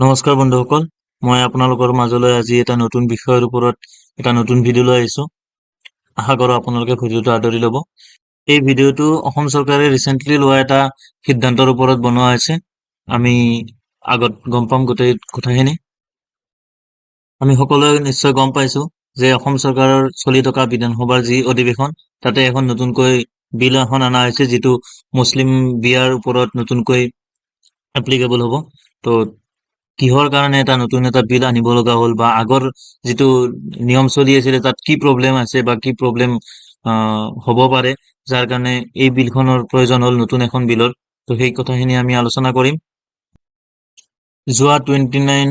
নমস্কাৰ বন্ধুসকল, মই আপোনালোকৰ মাজলৈ আজি এটা নতুন বিষয়ৰ ওপৰত এটা নতুন ভিডিঅ' লৈ আহিছোঁ। আশা কৰোঁ আপোনালোকে ভিডিঅ'টো আদৰি ল'ব। এই ভিডিঅ'টো অসম চৰকাৰে ৰিচেণ্টলি লোৱা এটা সিদ্ধান্তৰ ওপৰত বনোৱা হৈছে। আমি আগত গম পাম গোটেই কথাখিনি। আমি সকলোৱে নিশ্চয় গম পাইছোঁ যে অসম চৰকাৰৰ চলি থকা বিধানসভাৰ যি অধিৱেশন, তাতে এখন নতুনকৈ বিল এখন অনা হৈছে, যিটো মুছলিম বিয়াৰ ওপৰত নতুনকৈ এপ্লিকেবল হ'ব। তো কিহৰ কাৰণে এটা নতুন এটা বিল আনিব লগা হ'ল বা আগৰ যিটো নিয়ম চলি আছিলে, তাত কি প্ৰব্লেম আছে বা কি প্ৰব্লেম হ'ব পাৰে, যাৰ কাৰণে এই বিলখনৰ প্ৰয়োজন হ'ল নতুন এখন বিলৰ। তো সেই কথাখিনি আমি আলোচনা কৰিম। যোৱা টুৱেণ্টি নাইন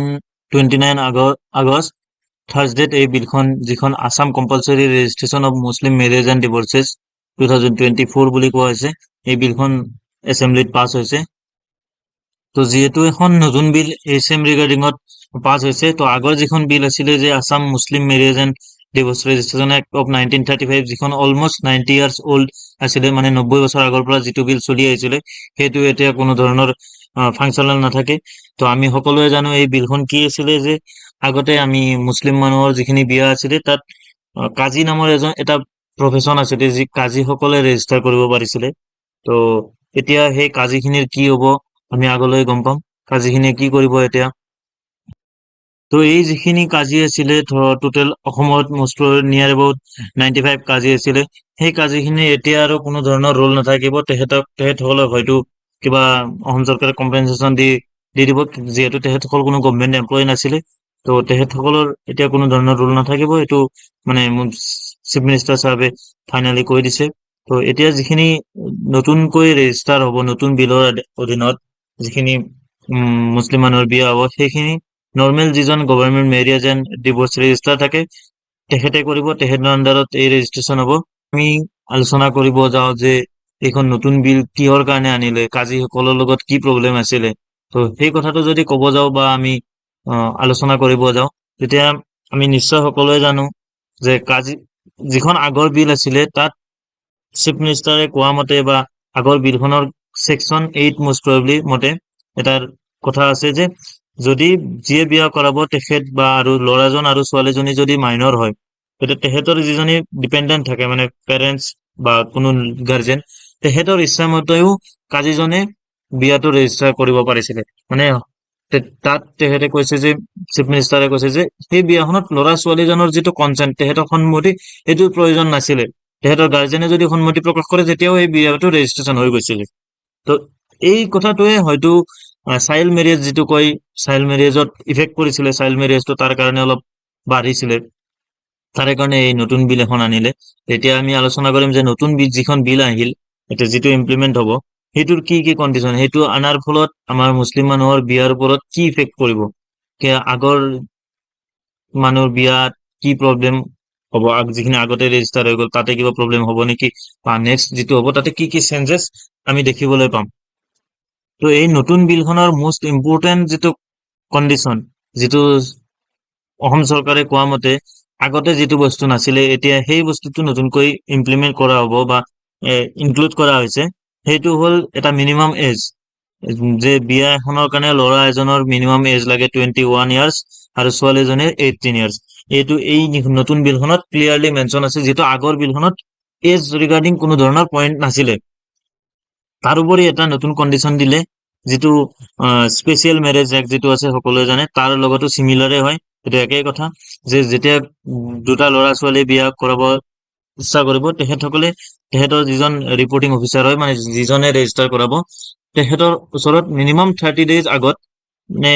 টুৱেণ্টি নাইন আগ আগষ্ট থাৰ্ছডেত এই বিলখন, যিখন Assam compulsory registration of Muslim marriage and divorces two thousand twenty four বুলি কোৱা হৈছে, এই বিলখন এছেম্বলিত পাছ হৈছে। তো যিহেতু এখন নতুন বিল এই চেম ৰিগাৰ্ডিঙত পাছ হৈছে, তো আগৰ যিখন বিল আছিলে যে Assam Muslim marriage and divorce registration act of nineteen thirty five, যিখন অলমষ্ট নাইনটি ইয়াৰ্ছ অল্ড আছিলে মানে নব্বৈ বছৰ আগৰ পৰা যিটো বিল চলি আহিছিলে, সেইটো এতিয়া কোনো ধৰণৰ ফাংচনেল নাথাকে। তো আমি সকলোৱে জানো এই বিলখন কি আছিলে যে আগতে আমি মুছলিম মানুহৰ যিখিনি বিয়া আছিলে, তাত কাজী নামৰ এজন, এটা প্ৰফেশ্যন আছিলে, যি কাজীসকলে ৰেজিষ্টাৰ কৰিব পাৰিছিলে। তো এতিয়া সেই কাজীখিনিৰ কি হ'ব? আমি আগলৈ গম পাম। কাজিখিনিয়ে কি কৰিব এতিয়া? তো এই যিখিনি কাজি আছিলে টোটেল অসমত most near about ninety five Kazi আছিলে সেই কাজিখিনি এতিয়া আৰু কোনো ধৰণৰ ৰোল নাথাকিব। তেখেতক তেখেতসকলক হয়তো কিবা অসম চৰকাৰে কম্পেনচেশ্যন দি দি দিব যিহেতু তেখেতসকল কোনো গভমেণ্ট এমপ্লয়ী নাছিলে। তো তেখেতসকলৰ এতিয়া কোনো ধৰণৰ ৰোল নাথাকিব। এইটো মানে চিফ মিনিষ্টাৰ চাহাবে ফাইনেলি কৈ দিছে। তো এতিয়া যিখিনি নতুনকৈ ৰেজিষ্টাৰ হ'ব নতুন বিলৰ অধীনত যিখিনি মুছলিম মানুহৰ বিয়া হ'ব, সেইখিনি নৰ্মেল যিজন government marriage and divorce registrar থাকে, তেখেতে কৰিব, তেখেতৰ আণ্ডাৰত এই ৰেজিষ্ট্ৰেশ্যন হ'ব। আমি আলোচনা কৰিব যাওঁ যে এইখন নতুন বিল কিহৰ কাৰণে আনিলে, কাজীসকলৰ লগত কি প্ৰব্লেম আছিলে। তো সেই কথাটো যদি ক'ব যাওঁ বা আমি আলোচনা কৰিব যাওঁ, তেতিয়া আমি নিশ্চয় সকলোৱে জানো যে কাজী, যিখন আগৰ বিল আছিলে, তাত চিফ মিনিষ্টাৰে কোৱা মতে বা আগৰ বিলখনৰ ছেকশ্যন এইট মষ্ট প্ৰবেবলি মতে এটাৰ কথা আছে যে যদি যিয়ে বিয়া কৰাব তেখেত বা আৰু ল'ৰাজন আৰু ছোৱালীজনী যদি মাইনৰ হয় তেতিয়া তেখেতৰ যিজনী ডিপেণ্ডেণ্ট থাকে মানে পেৰেণ্টছ বা কোনো গাৰ্জেন তেখেতৰ ইচ্ছামতেও কাজীজনে বিয়াটো ৰেজিষ্টাৰ কৰিব পাৰিছিলে। মানে তাত তেখেতে কৈছে যে চিফ মিনিষ্টাৰে কৈছে যে, সেই বিয়াখনত ল'ৰা ছোৱালীজনৰ যিটো কনচেণ্ট তেখেতৰ সন্মতি সেইটো প্ৰয়োজন নাছিলে। তেখেতৰ গাৰ্জেনে যদি সন্মতি প্ৰকাশ কৰে, তেতিয়াও এই বিয়াটো ৰেজিষ্ট্ৰেশ্যন হৈ গৈছিলে। তো এই কথাটোৱে হয়তো চাইল্ড মেৰেজ যিটো কয়, চাইল্ড মেৰেজত ইফেক্ট কৰিছিলে চাইল্ড মেৰেজটো তাৰ কাৰণে অলপ বাঢ়িছিলে। তাৰে কাৰণে এই নতুন বিল এখন আনিলে। এতিয়া আমি আলোচনা কৰিম যে নতুন বিল যিখন বিল আহিল এতিয়া যিটো ইমপ্লিমেণ্ট হ'ব, সেইটোৰ কি কি কণ্ডিশ্যন সেইটো অনাৰ ফলত আমাৰ মুছলিম মানুহৰ বিয়াৰ ওপৰত কি ইফেক্ট কৰিব আগৰ মানুহৰ বিয়াত কি প্ৰব্লেম হ'ব? যিখিনি আগতে ৰেজিষ্টাৰ হৈ গ'ল, তাতে কিবা প্ৰব্লেম হ'ব নেকি? বা নেক্সট যিটো হ'ব, তাতে কি কি চেঞ্জেছ আমি দেখিবলৈ পাম? তো এই নতুন বিলখনৰ মষ্ট ইম্পৰ্টেণ্ট যিটো কণ্ডিশ্যন যিটো অসম চৰকাৰে কোৱা মতে, আগতে যিটো বস্তু নাছিলে, এতিয়া সেই বস্তুটো নতুনকৈ ইমপ্লিমেণ্ট কৰা হ'ব বা ইনক্লুড কৰা হৈছে, সেইটো হ'ল এটা মিনিমাম এজ যে বিয়া এখনৰ কাৰণে ল'ৰা এজনৰ মিনিমাম এজ লাগে টুৱেণ্টি ওৱান ইয়াৰ্ছ আৰু ছোৱালীজনীৰ এইটিন ইয়াৰ্ছ এইটো এই নতুন বিলখনত ক্লিয়াৰলি মেনশ্যন আছে, যিটো আগৰ বিলখনত এজ ৰিগাৰ্ডিং কোনো ধৰণৰ পইণ্ট নাছিলে। তাৰোপৰি এটা নতুন কণ্ডিশ্যন দিলে, যিটো স্পেচিয়েল মেৰেজ এক্ট যিটো আছে, সকলোৱে জানে, তাৰ লগতো চিমিলাৰে হয়। সেইটো একেই কথা, যে যেতিয়া দুটা ল'ৰা ছোৱালী বিয়া কৰাব ইচ্ছা কৰিব, তেখেতসকলে, তেখেতৰ যিজন ৰিপৰ্টিং অফিচাৰ হয় মানে যিজনে ৰেজিষ্টাৰ কৰাব তেখেতৰ ওচৰত মিনিমাম থাৰ্টি ডেইজ আগত নে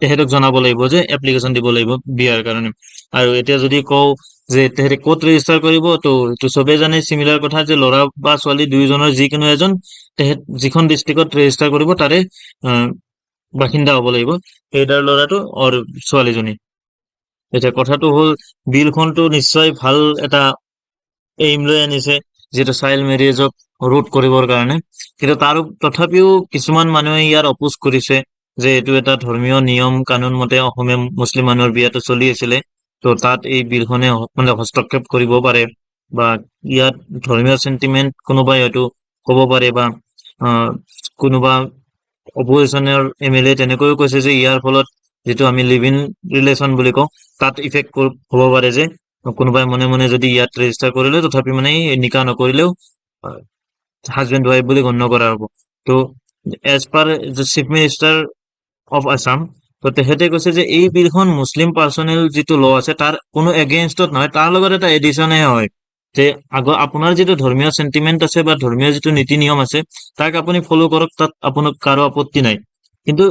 তেখেতক জনাব লাগিব যে এপ্লিকেশ্যন দিব লাগিব বিয়াৰ কাৰণে। আৰু এতিয়া যদি কওঁ যে তেখেতে ক'ত ৰেজিষ্টাৰ কৰিব, তো, এইটো চবেই জানে চিমিলাৰ কথা যে ল'ৰা বা ছোৱালী দুয়োজনৰ যিকোনো এজন তেখেত যিখন ডিষ্ট্ৰিক্টত ৰেজিষ্টাৰ কৰিব, তাৰে বাসিন্দা হ'ব লাগিব সেইটাৰ ল'ৰাটো আৰু ছোৱালীজনী। এতিয়া কথাটো হ'ল, বিলখনটো নিশ্চয় ভালো এটা এইম লৈ আনিছে। যিটো চাইল্ড মেৰেজক ৰোধ কৰিবৰ কাৰণে কিন্তু তাৰ তথাপিও কিছুমান মানুহে ইয়াৰ অপোজ কৰিছে যে এইটো এটা ধৰ্মীয় নিয়ম, কানুন মতে অসমীয়া মুছলিম মানুহৰ বিয়াটো চলি আছিলে। তো তাত এই বিলখনে মানে হস্তক্ষেপ কৰিব পাৰে বা ইয়াত ধৰ্মীয় চেণ্টিমেণ্ট কোনোবাই হয়তো ক'ব পাৰে বা কোনোবা অপজিশ্যনৰ এম এল এ তেনেকৈও কৈছে যে ইয়াৰ ফলত যিটো আমি লিভ ইন ৰিলেশ্যন বুলি কওঁ, তাত ইফেক্ট হ'ব পাৰে যে কোনোবাই মনে মনে যদি ইয়াত ৰেজিষ্টাৰ কৰিলে তথাপি মানে নিকা নকৰিলেও হাজবেণ্ড ৱাইফ বুলি গণ্য কৰা হ'ব। তো as per chief minister of Assam তো তেখেতে কৈছে যে এই বিলখন মুছলিম পাৰ্চনেল যিটো ল আছে, তাৰ কোনো এগেইনষ্টত নহয়, তাৰ লগত এটা এডিশ্যনহে হয়। যে আগৰ আপোনাৰ যিটো ধৰ্মীয় চেণ্টিমেণ্ট আছে বা ধৰ্মীয় যিটো নীতি নিয়ম আছে, তাক আপুনি ফ'ল' কৰক, তাত আপোনাৰ কাৰো আপত্তি নাই। কিন্তু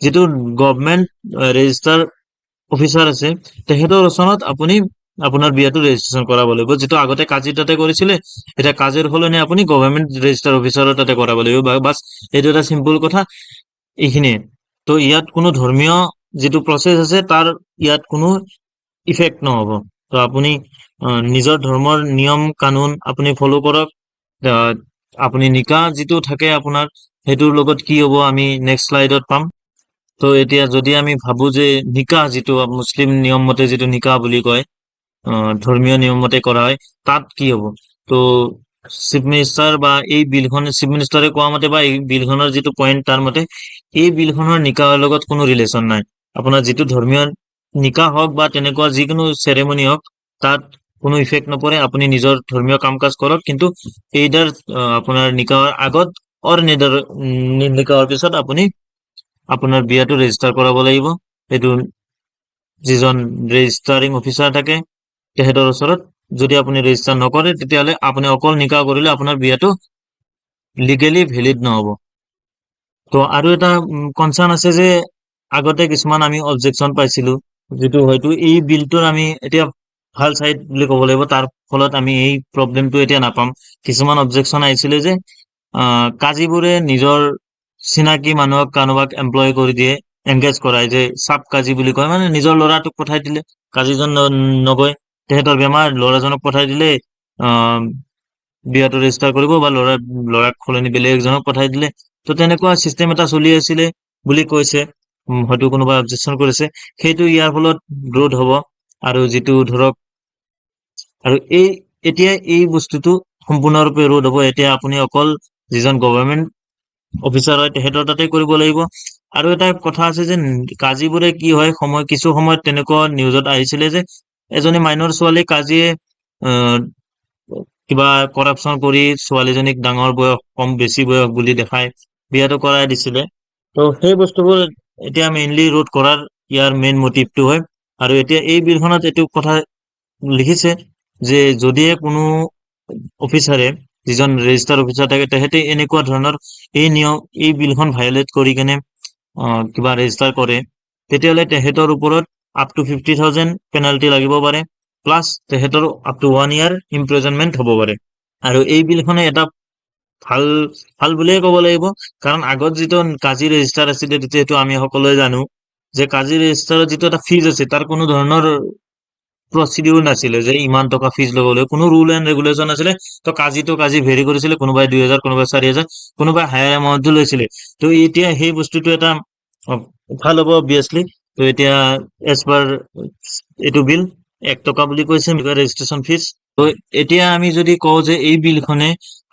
যিটো গভমেণ্ট ৰেজিষ্টাৰ অফিচাৰ আছে, তেখেতৰ ওচৰত আপুনি আপোনাৰ বিয়াটো ৰেজিষ্ট্ৰেশ্যন কৰাব লাগিব। যিটো আগতে কাজিৰ তাতে কৰিছিলে এতিয়া কাজিৰ সলনি আপুনি গভৰ্ণমেণ্ট ৰেজিষ্টাৰ অফিচাৰৰ তাতে কৰাব লাগিব। বাছ এইটো এটা চিম্পুল কথা। এইখিনিয়ে। তো ইয়াত কোনো ধৰ্মীয় যিটো প্ৰচেছ আছে, তাৰ ইয়াত কোনো ইফেক্ট নহ'ব। তো আপুনি নিজৰ ধৰ্মৰ নিয়ম, কানুন আপুনি ফ'ল' কৰক। আপুনি নিকা যিটো থাকে আপোনাৰ, সেইটোৰ লগত কি হ'ব আমি নেক্সট শ্লাইডত পাম। তো এতিয়া যদি আমি ভাবো যে নিকাহ যিটো, মুছলিম নিয়ম মতে যিটো নিকাহ বুলি কয় আহ, ধৰ্মীয় নিয়ম মতে কৰা হয় তাত কি হ'ব? তো চিফ মিনিষ্টাৰ বা এই বিলখন চিফ মিনিষ্টাৰে কোৱা মতে বা এই বিলখনৰ যিটো পইণ্ট তাৰ মতে এই বিলখনৰ নিকাহৰ লগত কোনো ৰিলেশ্যন নাই। আপোনাৰ যিটো ধৰ্মীয় নিকাহ হওক বা তেনেকুৱা যিকোনো চেৰেমনি হওক তাত কোনো ইফেক্ট নপৰে। আপুনি নিজৰ ধৰ্মীয় কাম কাজ কৰক কিন্তু এইডাৰ আপোনাৰ নিকাহৰ আগত অৰ নিদাৰ নিকাহৰ পিছত আপুনি আপোনাৰ বিয়াটো ৰেজিষ্টাৰ কৰাব লাগিব। সেইটো যিজন ৰেজিষ্টাৰিং অফিচাৰ থাকে তেখেতৰ ওচৰত যদি আপুনি ৰেজিষ্টাৰ নকৰে, তেতিয়াহ'লে আপুনি অকল নিকাহ কৰিলে আপোনাৰ বিয়াটো লিগেলি ভেলিড নহ'ব। তো আৰু এটা কনচাৰ্ণ আছে যে আগতে কিছুমান আমি অবজেকশ্যন পাইছিলো, যিটো হয়তো এই বিলটোৰ আমি এতিয়া ভালো চাইড বুলি ক'ব লাগিব, তাৰ ফলত আমি এই প্ৰব্লেমটো এতিয়া নাপাম। কিছুমান অবজেকশ্যন আহিছিলে যে কাজীবোৰে নিজৰ চিনাকি মানুহক কাৰোবাক এমপ্লয় কৰি দিয়ে এংগেজ কৰাই যে, চাব কাজী বুলি কয় মানে নিজৰ ল'ৰাটোক পঠাই দিলে, কাজীজন নগৈ তেখেতৰ বেমাৰ, ল'ৰাজনক পঠাই দিলে বিয়াটো ৰেজিষ্টাৰ কৰিব বা ল'ৰা, ল'ৰাক সলনি বেলেগ এজনক পঠাই দিলে। তো তেনেকুৱা চিষ্টেম এটা চলি আছিলে বুলি কৈছে। হয়তো কোনোবাই অবজেকশ্যন কৰিছে। সেইটো ইয়াৰ ফলত ৰোধ হ'ব। আৰু যিটো ধৰক, আৰু এই, এতিয়া এই বস্তুটো সম্পূৰ্ণৰূপে ৰোধ হ'ব। এতিয়া আপুনি অকল যিজন গভৰ্ণমেণ্ট অফিচাৰ হয় তেখেতৰ তাতে কৰিব লাগিব। আৰু এটা কথা আছে যে, কাজীবোৰে কি হয়, সময়, কিছু সময়ত তেনেকুৱা নিউজত আহিছিলে যে এজনী মাইনৰ ছোৱালী কাজীয়ে কিবা কৰাপচন কৰি ছোৱালীজনীক ডাঙৰ বয়স, কম বেছি বয়স বুলি দেখাই বিয়াটো কৰাই দিছিলে। তো সেই বস্তুবোৰ এতিয়া মেইনলি ৰোধ কৰাৰ ইয়াৰ মেইন মটিভটো হয়। আৰু এতিয়া এই বিলখনত এইটো কথা লিখিছে যে যদিহে কোনো অফিচাৰে, যিজন ৰেজিষ্টাৰ অফিচাৰ থাকে তেখেতে এনেকুৱা ধৰণৰ এই নিয়ম, এই বিলখন ভায়লেট কৰি কেনে কিবা ৰেজিষ্টাৰ কৰে, তেতিয়াহ'লে তেখেতৰ ওপৰত up to fifty thousand penalty লাগিব পাৰে প্লাছ তেখেতৰ up to one year imprisonment হ'ব পাৰে। আৰু এই বিলখনে এটা ভালো ভালো বুলিয়ে ক'ব লাগিব, কাৰণ আগত যিটো কাজী ৰেজিষ্টাৰ আছিলে তেতিয়া আমি সকলোৱে জানো যে কাজী ৰেজিষ্টাৰত যিটো এটা ফিজ আছে, তাৰ কোনো ধৰণৰ প্ৰচিডিউৰ নাছিলে, যে ইমান টকা ফিজ ল'ব লাগিব কোনো ৰুল এণ্ড ৰেগুলেশ্যন নাছিলে। তো কাজীটো কাজী ভেৰি কৰিছিলে, কোনোবাই দুই হাজাৰ, কোনোবাই চাৰি হাজাৰ, কোনোবাই হায়াৰ এমাউণ্টটো লৈছিলে। তো এতিয়া সেই বস্তুটো এটা ভালো হ'ব অবভিয়াছলি তো এতিয়া এজ পাৰ এইটো বিল এক টকা বুলি কৈছে ৰেজিষ্ট্ৰেশ্যন ফিজ তো এতিয়া আমি যদি কওঁ যে এই বিলখনে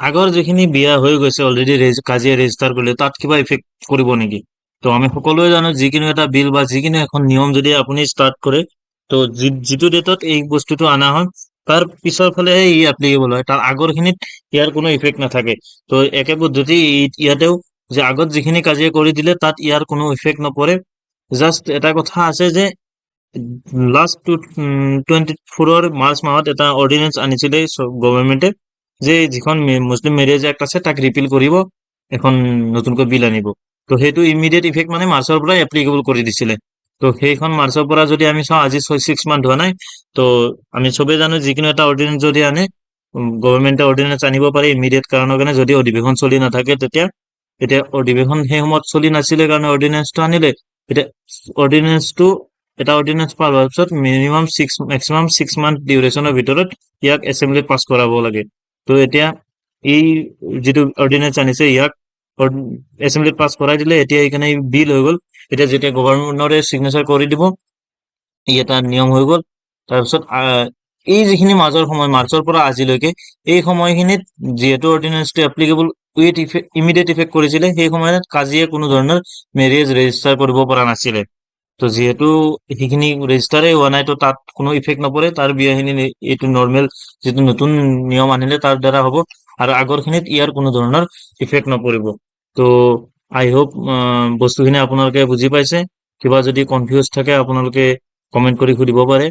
আগৰ যিখিনি বিয়া হৈ গৈছে অলৰেডি কাজিয়া ৰেজিষ্টাৰ কৰিলে, তাত কিবা ইফেক্ট কৰিব নেকি? তো আমি সকলোৱে জানো, যিকোনো এটা বিল বা যিকোনো এখন নিয়ম যদি আপুনি ষ্টাৰ্ট কৰে, তো যিটো ডেটত এই বস্তুটো অনা হয়, তাৰ পিছৰ ফালেহে ই এপ্লিকেবল হয়। তাৰ আগৰখিনিত ইয়াৰ কোনো ইফেক্ট নাথাকে। তো একে পদ্ধতি ইয়াতেও যে আগত যিখিনি কাজিয়া কৰি দিলে, তাত ইয়াৰ কোনো ইফেক্ট নপৰে। জাষ্ট এটা কথা আছে যে লাষ্ট টু টুৱেণ্টি ফ'ৰৰ মাৰ্চ মাহত এটা অৰ্ডিনেঞ্চ আনিছিলে গভৰ্ণমেণ্টে যে যিখন মুছলিম মেৰেজ এক্ট আছে, তাক ৰিপিল কৰিব, এখন নতুনকৈ বিল আনিব। তো সেইটো ইমিডিয়েট ইফেক্ট মানে মাৰ্চৰ পৰাই এপ্লিকেবল কৰি দিছিলে। তো সেইখন মাৰ্চৰ পৰা যদি আমি চাওঁ, আজি ছয় ছিক্স মান্থ হোৱা নাই, তো আমি চবেই জানো যিকোনো এটা অৰ্ডিনেঞ্চ যদি আনে গভৰ্ণমেণ্টে অৰ্ডিনেঞ্চ আনিব পাৰে ইমিডিয়েট কাৰণৰ কাৰণে, যদি অধিৱেশন চলি নাথাকে তেতিয়া এতিয়া অধিৱেশন সেই সময়ত চলি নাছিলে কাৰণে অৰ্ডিনেঞ্চটো আনিলে এতিয়া অৰ্ডিনেঞ্চটো এটা অৰ্ডিনেঞ্চ পাছ হোৱাৰ পিছত minimum six maximum six month ডিউৰেশ্যনৰ ভিতৰত ইয়াক এছেম্বলিত পাছ কৰাব লাগে। তো এতিয়া এই যিটো অৰ্ডিনেঞ্চ আনিছে, ইয়াক এছেম্বলিত পাছ কৰাই দিলে, এতিয়া এইকাৰণে বিল হৈ গ'ল। এতিয়া যেতিয়া গভৰ্ণৰে চিগনেচাৰ কৰি দিব, ই এটা নিয়ম হৈ গ'ল। তাৰপিছত এই যিখিনি মাজৰ সময়, মাৰ্চৰ পৰা আজিলৈকে, এই সময়খিনিত যিহেতু অৰ্ডিনেঞ্চটো এপ্লিকেবল ইফেক্ট ইমিডিয়েট ইফেক্ট কৰিছিলে সেই সময়ত কাজিয়ে কোনো ধৰণৰ মেৰেজ ৰেজিষ্টাৰ কৰিব পৰা নাছিলে। তো যিহেতু সেইখিনি ৰেজিষ্টাৰে হোৱা নাই, তো তাত কোনো ইফেক্ট নপৰে, তাৰ বিয়াখিনি এইটো নৰ্মেল যিটো নতুন নিয়ম আনিলে, তাৰ দ্বাৰা হ'ব, আৰু আগৰখিনিত ইয়াৰ কোনো ধৰণৰ ইফেক্ট নপৰিব। তো আই হোপ বস্তুখিনি আপোনালোকে বুজি পাইছে। কিবা যদি কনফিউজ থাকে, আপোনালোকে কমেণ্ট কৰি সুধিব পাৰে।